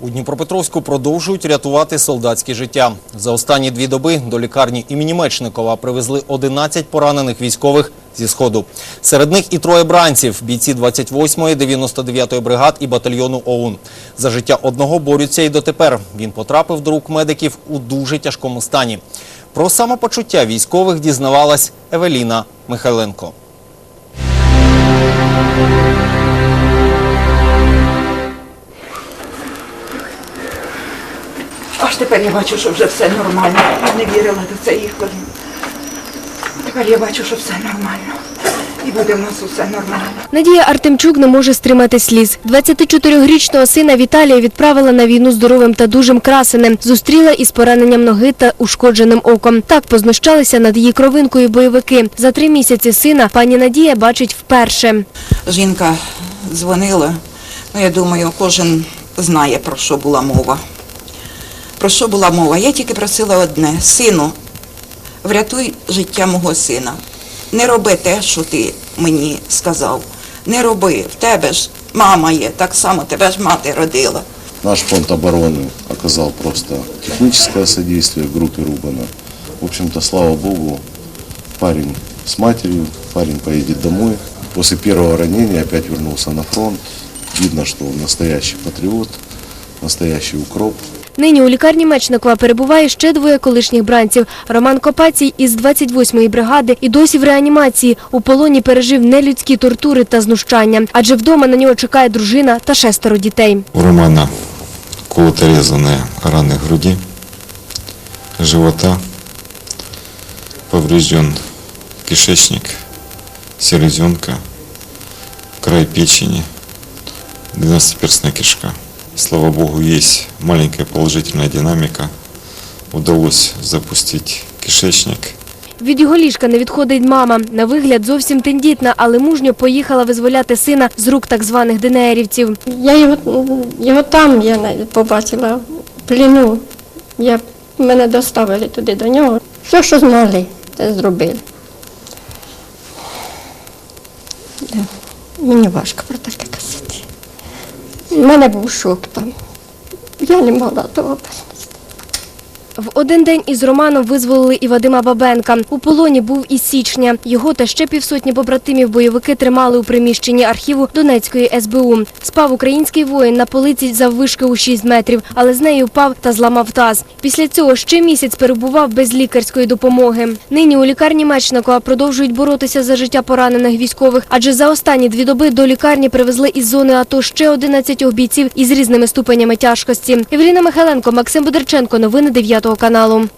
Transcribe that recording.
У Дніпропетровську продовжують рятувати солдатське життя. За останні дві доби до лікарні імені Мечникова привезли 11 поранених військових зі Сходу. Серед них і троє бранців – бійці 28-ї, 99-ї бригад і батальйону ОУН. За життя одного борються і дотепер. Він потрапив до рук медиків у дуже тяжкому стані. Про самопочуття військових дізнавалась Евеліна Михайленко. Аж тепер я бачу, що вже все нормально. Я не вірила до це інколи. Тепер я бачу, що все нормально. І буде в нас усе нормально. Надія Артемчук не може стримати сліз. 24-річного сина Віталія відправила на війну здоровим та дужим красенем. Зустріла із пораненням ноги та ушкодженим оком. Так познущалися над її кровинкою бойовики. За три місяці сина пані Надія бачить вперше. Жінка дзвонила. Ну, я думаю, кожен знає, про що була мова. Про що була мова? Я тільки просила одне: сину, врятуй життя мого сина. Не роби те, що ти мені сказав. Не роби. В тебе ж мама є, так само тебе ж мати родила. Наш фонд обороны оказал просто техническое содействие группе Рубана. В общем-то, слава богу, парень с матерью, парень поедет домой. После первого ранения опять вернулся на фронт. Видно, что он настоящий патриот, настоящий укроп. Нині у лікарні Мечникова перебуває ще двоє колишніх бранців. Роман Копацій із 28-ї бригади і досі в реанімації. У полоні пережив нелюдські тортури та знущання. Адже вдома на нього чекає дружина та шестеро дітей. У Романа колото-резанные раны груди, живота, поврежден кишечник, селезенка, край печени, 12-перстная кишка. Слава Богу, есть маленькая положительная динамика. Удалось запустить кишечник. Від його ліжка не відходить мама. На вигляд зовсім тендітна, але мужньо поїхала визволяти сина з рук так званих ДНРівців. Я його, його там я навіть побачила в пліну. Я, мене доставили туди до нього. Все, що змогли, те зробили. Мені важко про таке казати. У мене був шок там. Я не могла того. В один день із Романом визволили і Вадима Бабенка. У полоні був із січня. Його та ще півсотні побратимів бойовики тримали у приміщенні архіву Донецької СБУ. Спав український воїн на полиці заввишки у 6 метрів, але з нею впав та зламав таз. Після цього ще місяць перебував без лікарської допомоги. Нині у лікарні Мечникова продовжують боротися за життя поранених військових, адже за останні дві доби до лікарні привезли із зони АТО ще 11 бійців із різними ступенями тяжкості. Евеліна Михайленко, Максим Бодерченко. Новини 9 каналу.